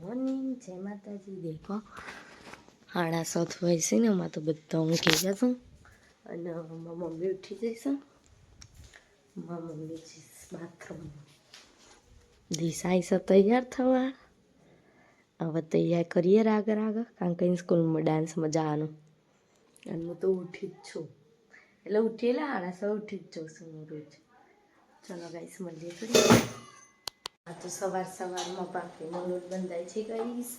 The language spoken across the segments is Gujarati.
મોર્નિંગ જય માતાજી. દેખો, હાડા સાત છે ને એમાં તો બધા ઊંઘી જશું અને મારા મમ્મી ઉઠી જઈશું મારા મમ્મી જઈશ બાથરૂમ દિશાઈ છે તૈયાર થવા. હવે તૈયાર કરીએ રાગ રાગ, કારણ કે સ્કૂલમાં ડાન્સમાં જવાનું. અને હું તો ઉઠી જ છું. એટલે ઉઠી એટલે હાડા સો ઉઠી જ જઉં છું હું રોજ. ચલો ગાઈસ મળીએ થોડી આ તો સવાર સવારમાં પાપડીનો લોટ બંધાય છે કરીશ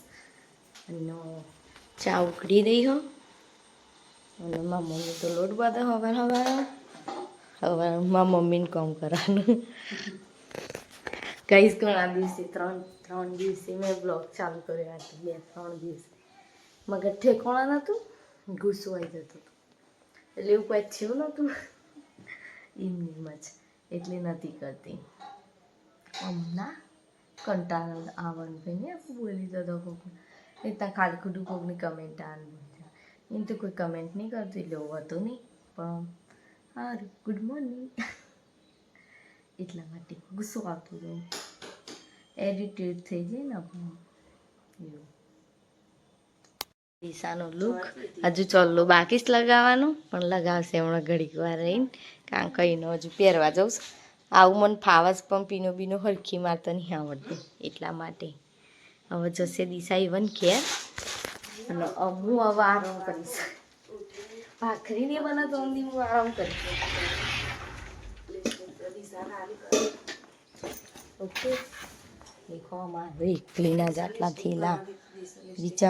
અને ચા ઉકળી દઈ હો. અને મારા તો લોટ બધો હવાર હવાર. હવે મારા મમ્મીને કામ કરવાનું. કહીશ ઘણા દિવસે, ત્રણ ત્રણ દિવસે મેં બ્લોગ ચાલુ કર્યો હતો બે, ત્રણ દિવસે. મગર ઠેકોણા નહોતું ગુસ્સો આવી જતો હતો. એટલે એવું કોઈ થયું નહોતું એમની જ એટલે નથી કરતી. હમણાં કંટાળો આવવાનું ભાઈ ને આખું બોલી જતો કોક એ ત્યાં ખાલી ખોટું કોકની કમેન્ટ આવવાનું એમ તો કોઈ કમેન્ટ નહીં કરતું એટલે હતું નહીં પણ સારું ગુડ મોર્નિંગ એટલા માટે ગુસ્સો આવતો હતો એડિટેડ થઈ જાય ને આપણું દિશાનો લુક હજુ ચોલ્લો બાકી જ લગાવવાનું પણ લગાવશે હમણાં ઘડીક વાર રહીને કારણ કહીને હજુ પહેરવા જઉં છું આવું મને ફાવસ પણ પીનો બીનો હરખી મારતો નહીં આવડતું એટલા માટે. હવે જશે દિશા ઇવન કે અને હું હવે આરામ કરીશ. ભાખરી નહીં બને તો હું આરામ કરીશ. ઓકે. દેખો મારે એકલીના જાટલા થેલા.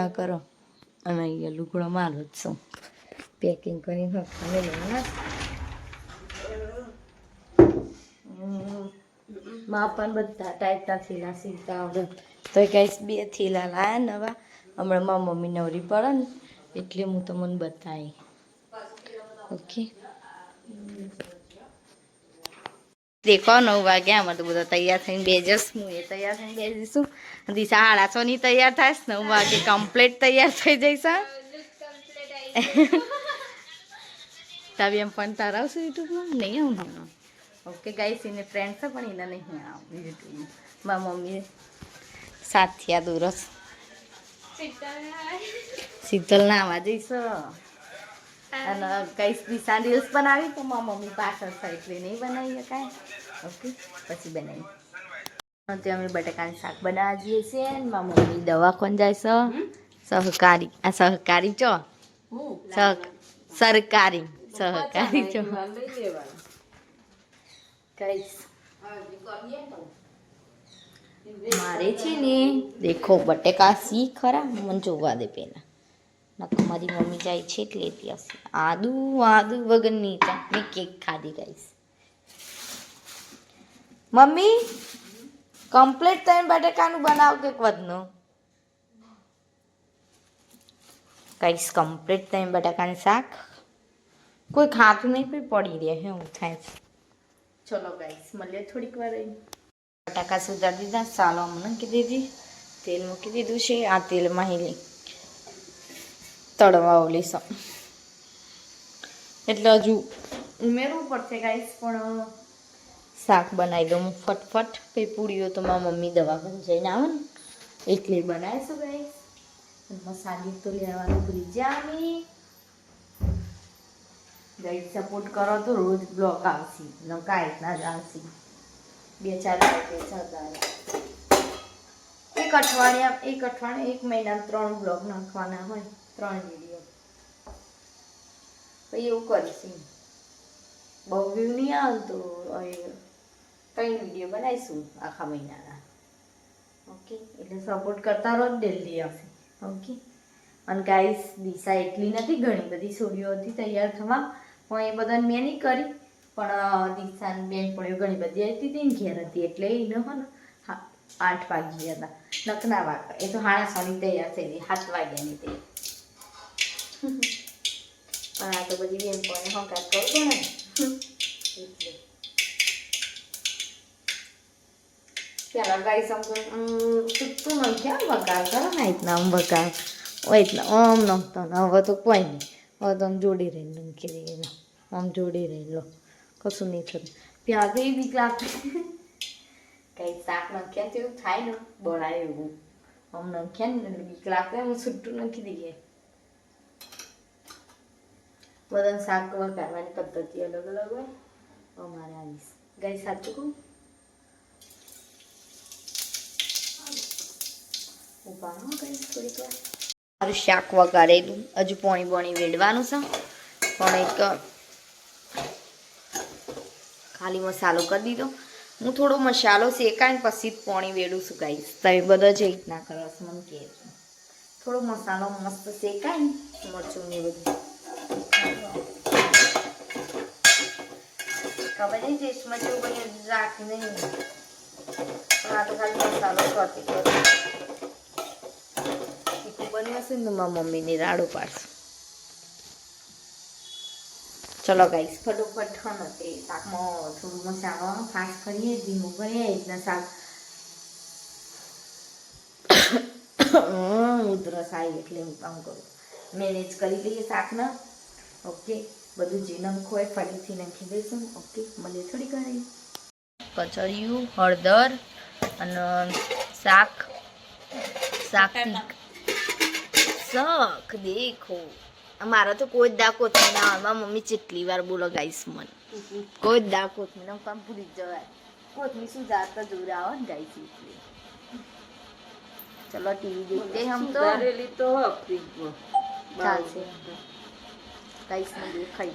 કરો. અને અહીંયા લુગડો મારો જ છું. પેકિંગ કરીને હખાને લેવાના માં પણ બધા ટાઈપના થેલા સીવતા આવડે તો કહીશ બે થેલા લાયા નવા હમણાં મારા મમ્મી નવરી પડે ને, એટલે હું તમને બતાવી. ઓકે. દેખો નવ વાગ્યા આમાં તો બધા તૈયાર થઈને બે જશ હું એ તૈયાર થઈને બે જઈશું. દિશા સાડા છ ની તૈયાર થાય નવ વાગે કમ્પ્લીટ તૈયાર થઈ જઈશ તબી એમ પણ તારાવશું યુટ્યુબમાં નહીં આવવાનું? ઓકે ગાઈસ એને ફ્રેન્ડ છે પણ એને નહીં આવું યુટ્યુબમાં મારા મમ્મી સાથિયા દુરસ. શીતલ ના આવવા જઈશ. અને કઈ દિશા રીલ્સ બનાવી તો મારા મમ્મી પાછળ છે એટલે નહીં બનાવીએ કાંઈ. ઓકે પછી બનાવી તે અમે બટાકાનું શાક બનાવવા જઈએ છીએ અને મારા મમ્મી દવા કોણ જાય છે. સહકારી આ સહકારી ચો? સહ સરકારી સહકારી ચો. કહીશ મારે છે ને, દેખો, બટેકા સી ખરા? મને જોવા દે પેલા. નકર મારી મમ્મી જાય છે એટલે લેતી હશે આદુ આદુ વગરની ચટણી કેક ખાધી ગઈશ મમ્મી કમ્પ્લીટ થઈને બટેકાનું બનાવ કે વધનું કઈશ કમ્પ્લીટ થઈને બટાકાનું શાક. કોઈ ખાતું નહીં પડી રહે હે થાય છે. ચલો ગાઈસ મળીએ થોડીક વાર બટાકા સુધારી દીધા, સાલો મૂકી દીધી. તેલ મૂકી દીધું છે, આ તેલમાં હેલી તળવા ઓલી સમ એટલે હજુ ઉમેરવું પડશે ગાઈસ પણ શાક બનાવી દઉં હું ફટફટ. પછી પૂરીઓ તો મારા મમ્મી દવાખાને જઈને આવે ને. એટલે બનાવીશું ગાઈસ મસાલી તો લેવાનું ભૂલી જામી ગાઈડ સપોર્ટ કરો તો રોજ બ્લોક આવશે. નકા એટલા જ આવશે. બે ચાર બે ચાર એક અઠવાડિયા એક અઠવાડિયા, એક મહિના ત્રણ બ્લોક નાખવાના હોય, ત્રણ વીડિયો પછી એવું કરીશું. બહુ વ્યૂ નહીં આવે તો ત્રણ વીડિયો બનાવીશું આખા મહિનાના. ઓકે એટલે સપોર્ટ કરતા રહો ડેલી આવશે. ઓકે અને ગાઈસ દિશા એટલી નથી, ઘણી બધી છોડીઓ તૈયાર થવા. પણ એ બધાને મેં નહીં કરી, પણ દિશાની બેન પણ ઘણી બધી હતી હતી ને ઘેર હતી, એટલે એ હો ને, હા, આઠ વાગ્યા હતા. નકના વાગ્યા એ તો હાણાસાની તૈયાર થઈ ગઈ, સાત વાગ્યાની તૈયાર પણ આ તો બધી બેન પણ હંકાર કરતો ને. એટલે. પેલા ગાઈ સમજો તું નથી ક્યાં વગાર કરો ને રીતના આમ વગાર એટલા આમ નમતો ને હવે તો કોઈ નહીં. હવે તો આમ જોડી રહીને મૂકી દઈએ આમ જોડી રહી લો કશું નહીં થતું પ્યાજ એ બીક લાગતી કંઈ શાક નાખ્યા તો એવું થાય ને બળાય એવું આમ નાખ્યા ને એટલે બીક લાગે હું છૂટું નાખી દઈએ બધાને શાક વઘારવાની પદ્ધતિ અલગ અલગ હોય અમારે આવીશ ગાય સાચું કહું ઊભા રહો ગાઈસ થોડીક વાર મારું શાક વગાડેલું હજુ પોણી પોણી વેડવાનું છે. પણ એક ખાલી મસાલો કરી દીધો. હું થોડો મસાલો શેકાય ને પછી જ પોણી વેડું છું ગાઈશ તમે બધા જે રીતના કરો છો મને કહેજો. થોડો મસાલો મસ્ત શેકાય ને મરચું ને બધું. ખબર નહીં ટેસ્ટમાં જેવું બની રાખી નહીં. આ તો ખાલી મસાલો કરતી કર્યો હશે ને મારા મમ્મીની રાડો પાડશું. ચલો ગાઈસ ફટોફટ ખાનો તે શાકમાં થોડું મસાલો ફાસ્ટ કરીએ, ધીમું કરીએ રીતના શાક. ઉધરસ આવી એટલે હું કામ કરું. મેનેજ કરી લઈએ શાકના. ઓકે બધું જે નંખ હોય ફરીથી નાખી દઈશું. ઓકે મળીએ થોડી ઘણી. કચરિયું, હળદર અને શાક. શાક શાક દેખો. મારા તો કોઈ જ દા કોથમી ના આવે મમ્મી જેટલી વાર બોલો ગાઈસ મને. કોઈ જ દા કોથમી ના કામ ભૂલી જવાય. કોથમી શું જાતા જોર આવે ને ગાઈસ એટલે. ચલો ટીવી દેખતે હમ તો સુધારેલી તો ફ્રીજમાં. ચાલશે. ગાઈસ ને દેખાઈ